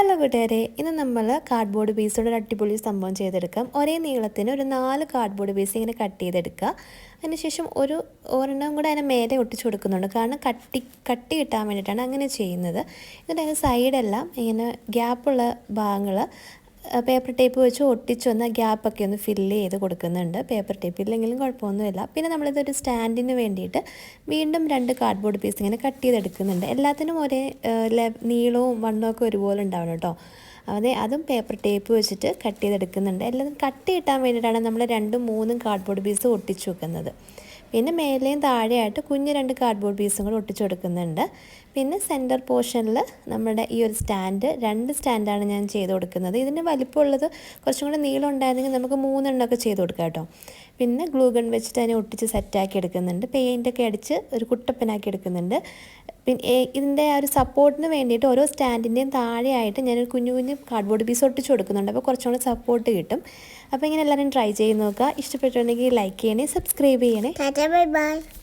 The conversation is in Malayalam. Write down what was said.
ഹലോ കൂട്ടുകാരെ ഇന്ന് നമ്മൾ കാർഡ്ബോർഡ് പീസോട് ഒരു അടിപൊളി സംഭവം ചെയ്തെടുക്കാം. ഒരേ നീളത്തിന് ഒരു നാല് കാർഡ്ബോർഡ് പീസ് ഇങ്ങനെ കട്ട് ചെയ്തെടുക്കുക. അതിനുശേഷം ഒരു ഒരെണ്ണം കൂടെ അതിനെ മേലെ ഒട്ടിച്ചു കൊടുക്കുന്നുണ്ട്. കാരണം കട്ടി കട്ടി കിട്ടാൻ വേണ്ടിയിട്ടാണ് അങ്ങനെ ചെയ്യുന്നത്. എന്നിട്ട് അതിന്റെ സൈഡെല്ലാം ഇങ്ങനെ ഗ്യാപ്പുള്ള ഭാഗങ്ങൾ പേപ്പർ ടേപ്പ് വെച്ച് ഒട്ടിച്ചൊന്ന് ഗ്യാപ്പൊക്കെ ഒന്ന് ഫില്ല് ചെയ്ത് കൊടുക്കുന്നുണ്ട്. പേപ്പർ ടേപ്പ് ഇല്ലെങ്കിലും കുഴപ്പമൊന്നുമില്ല. പിന്നെ നമ്മളിതൊരു സ്റ്റാൻഡിന് വേണ്ടിയിട്ട് വീണ്ടും രണ്ട് കാർഡ്ബോർഡ് പീസ് ഇങ്ങനെ കട്ട് ചെയ്തെടുക്കുന്നുണ്ട്. എല്ലാത്തിനും ഒരേ നീളവും വണ്ണവും ഒക്കെ ഒരുപോലെ ഉണ്ടാവണം കേട്ടോ. അതെ അതും പേപ്പർ ടേപ്പ് വെച്ചിട്ട് കട്ട് ചെയ്തെടുക്കുന്നുണ്ട്. എല്ലാതും കട്ട് കിട്ടാൻ വേണ്ടിയിട്ടാണ് നമ്മൾ രണ്ടും മൂന്നും കാർഡ്ബോർഡ് പീസ് ഒട്ടിച്ചു വെക്കുന്നത്. പിന്നെ മേലെയും താഴെയായിട്ട് കുഞ്ഞ് രണ്ട് കാർഡ്ബോർഡ് പീസും കൂടെ ഒട്ടിച്ചു കൊടുക്കുന്നുണ്ട്. പിന്നെ സെന്റർ പോർഷനിൽ നമ്മുടെ ഈ ഒരു സ്റ്റാൻഡ് രണ്ട് സ്റ്റാൻഡാണ് ഞാൻ ചെയ്ത് കൊടുക്കുന്നത്. ഇതിന് വലിപ്പമുള്ളത് കുറച്ചും കൂടെ നീളം ഉണ്ടായിരുന്നെങ്കിൽ നമുക്ക് മൂന്നെണ്ണമൊക്കെ ചെയ്ത് കൊടുക്കാം കേട്ടോ. പിന്നെ ഗ്ലൂഗൺ വെച്ചിട്ട് അതിനെ ഒട്ടിച്ച് സെറ്റാക്കി എടുക്കുന്നുണ്ട്. പെയിന്റൊക്കെ അടിച്ച് ഒരു കുട്ടപ്പനാക്കി എടുക്കുന്നുണ്ട്. പിന്നെ ഇതിന്റെ ആ ഒരു സപ്പോർട്ടിന് വേണ്ടിയിട്ട് ഓരോ സ്റ്റാൻഡിന്റെയും താഴെയായിട്ട് ഞാനൊരു കുഞ്ഞു കുഞ്ഞു കാർഡ്ബോർഡ് പീസ് ഒട്ടിച്ച് കൊടുക്കുന്നുണ്ട്. അപ്പോൾ കുറച്ചും കൂടെ സപ്പോർട്ട് കിട്ടും. അപ്പോൾ ഇങ്ങനെ എല്ലാവരും ട്രൈ ചെയ്ത് നോക്കുക. ഇഷ്ടപ്പെട്ടിട്ടുണ്ടെങ്കിൽ ലൈക്ക് ചെയ്യണേ സബ്സ്ക്രൈബ് ചെയ്യണേ. Bye bye.